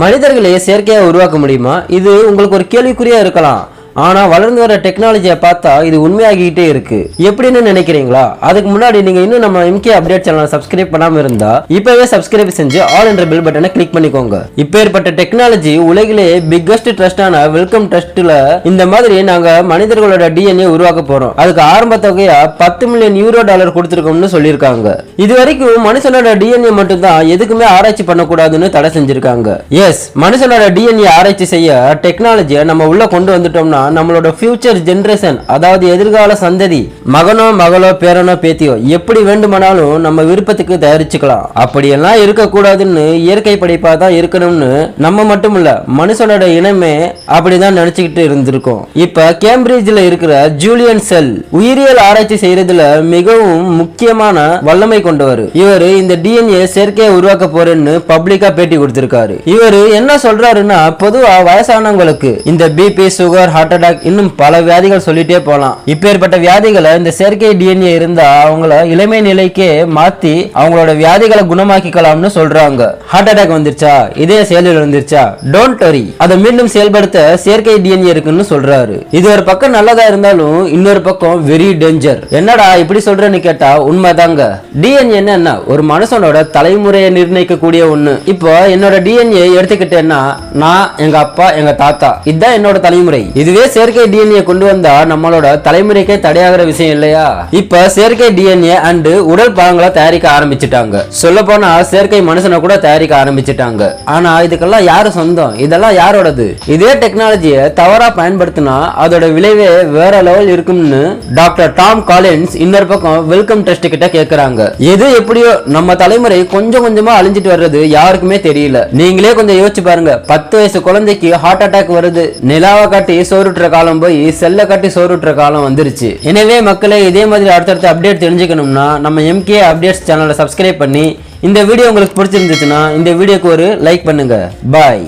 மனிதர்களை செயற்கையாக உருவாக்க முடியுமா? இது உங்களுக்கு ஒரு கேள்விக்குறியா இருக்கலாம். ஆனால் வளர்ந்து வர டெக்னாலஜியை பார்த்தா இது உண்மையாகிக்கிட்டே இருக்கு. எப்படின்னு நினைக்கிறீங்களா? அதுக்கு முன்னாடி நீங்க இன்னும் நம்ம எம்கே அப்டேட் சேனலை சப்ஸ்கிரைப் பண்ணாம இருந்தா இப்பவே சப்ஸ்கிரைப் செஞ்சு ஆல் என்ற பெல் பட்டனை கிளிக் பண்ணிக்கோங்க. இப்பேற்பட்ட டெக்னாலஜி உலகிலேயே பிக்கஸ்ட் ட்ரஸ்டான வெல்கம் ட்ரஸ்ட்ல இந்த மாதிரி நாங்க மனிதர்களோட டிஎன்ஏ உருவாக்க போறோம். அதுக்கு ஆரம்ப தொகையா பத்து மில்லியன் யூரோ டாலர் கொடுத்துருக்கோம்னு சொல்லியிருக்காங்க. இது வரைக்கும் மனுஷனோட டிஎன்ஏ மட்டும் தான் எதுக்குமே ஆராய்ச்சி பண்ணக்கூடாதுன்னு தடை செஞ்சிருக்காங்க. எஸ் மனுஷனோட டிஎன்ஏ ஆராய்ச்சி செய்ய டெக்னாலஜியை நம்ம உள்ள கொண்டு வந்துட்டோம்னா நம்மளோட ஃபியூச்சர் ஜென்ரேஷன் அதாவது எதிர்கால சந்ததி மகனோ மகளோ பேரனோ பேத்தியோ எப்படி வேண்டுமானாலும் நம்ம விருப்பத்துக்கு தயாரிச்சுக்கலாம். அப்படியெல்லாம் இருக்கக்கூடாதுன்னு இயற்கை படைப்பா தான் இருக்கணும்னு நம்ம மட்டும் இல்லை மனுஷனோட இனமே அப்படிதான் நினச்சிக்கிட்டு இருந்திருக்கோம். இப்போ கேம்பிரிட்ஜில் இருக்கிற ஜூலியன் செல் உயிரியல் ஆராய்ச்சி செய்யறதுல மிகவும் முக்கியமான வல்லமை கொண்டவர். இவர் இந்த டிஎன்ஏ செயற்கையை உருவாக்க போறேன்னு பப்ளிக்கா பேட்டி கொடுத்திருக்காரு. இவர் என்ன சொல்றாருன்னா பொதுவா வயசானவங்களுக்கு இந்த பிபி சுகர் ஹார்ட் அட்டாக் இன்னும் பல வியாதிகள் சொல்லிட்டே போலாம். இப்பேற்பட்ட வியாதிகளை இந்த செயற்கை டிஎன்ஏ இருந்தா அவங்கள இளமை நிலைக்கே மாத்தி அவங்களோட வியாதிகளை குணமாக்கிக்கலாம்னு சொல்றாங்க. ஹார்ட் அட்டாக் வந்துருச்சா? இதய செயலில் வந்துருச்சா? டோன்ட் வரி அதை மீண்டும் செயல்படுத்த செயற்கை டிஎன்ஏ இருக்குன்னு சொல்றாரு. இது ஒரு பக்கம் நல்லதா இருந்தாலும் இன்னொரு பக்கம் வெரி டேஞ்சர் என்னடா இப்படி சொல்றேன்னு கேட்டா உண்மைதாங்க. டிஎன்ஏ என்ன ஒரு மனுஷனோட தலைமுறையை நிர்ணயிக்கக்கூடிய ஒண்ணு. இப்போ என்னோட டிஎன்ஏ எடுத்துக்கிட்டேன்னா நான் எங்க அப்பா எங்க தாத்தா. இதுதான் என்னோட தலைமுறை. இதுவே செயற்கை டிஎன்ஏ கொண்டு வந்தா நம்மளோட தலைமுறைக்கே தடையாகிற விஷயம் இல்லையா? இப்ப செயற்கை டிஎன்ஏ அண்ட் உடல் பாகங்களை தயாரிக்க ஆரம்பிச்சுட்டாங்க. சொல்ல போனா செயற்கை மனுஷனை கூட தயாரிக்க ஆரம்பிச்சுட்டாங்க. ஆனா இதுக்கெல்லாம் யாரு சொந்தம்? இதெல்லாம் யாரோடது? இதே டெக்னாலஜியை தவறா பயன்படுத்தினா அதோட விளைவே வேற லெவல் இருக்கும்னு டாக்டர் டாம் காலின்ஸ் இன்னொரு பக்கம் வெல்கம் டெஸ்ட் கிட்ட கேக்குறாங்க. எது எப்படியோ நம்ம தலைமுறை கொஞ்சம் கொஞ்சமா அழிஞ்சிட்டு வர்றது யாருக்குமே தெரியல. நீங்களே கொஞ்சம் யோசிச்சு பாருங்க. பத்து வயசு குழந்தைக்கு ஹார்ட் அட்டாக் வருது. நிலாவை காட்டி சோறு சோறுட்டுற காலம் போய் செல்ல கட்டி சோறுட்டுற காலம் வந்துருச்சு. எனவே மக்களே இதே மாதிரி அடுத்தடுத்த அப்டேட் தெரிஞ்சுக்கணும்னா நம்ம எம்கே அப்டேட்ஸ் சேனலை சப்ஸ்கிரைப் பண்ணி இந்த வீடியோ உங்களுக்கு பிடிச்சிருந்துச்சுன்னா இந்த வீடியோக்கு ஒரு லைக் பண்ணுங்க. பாய்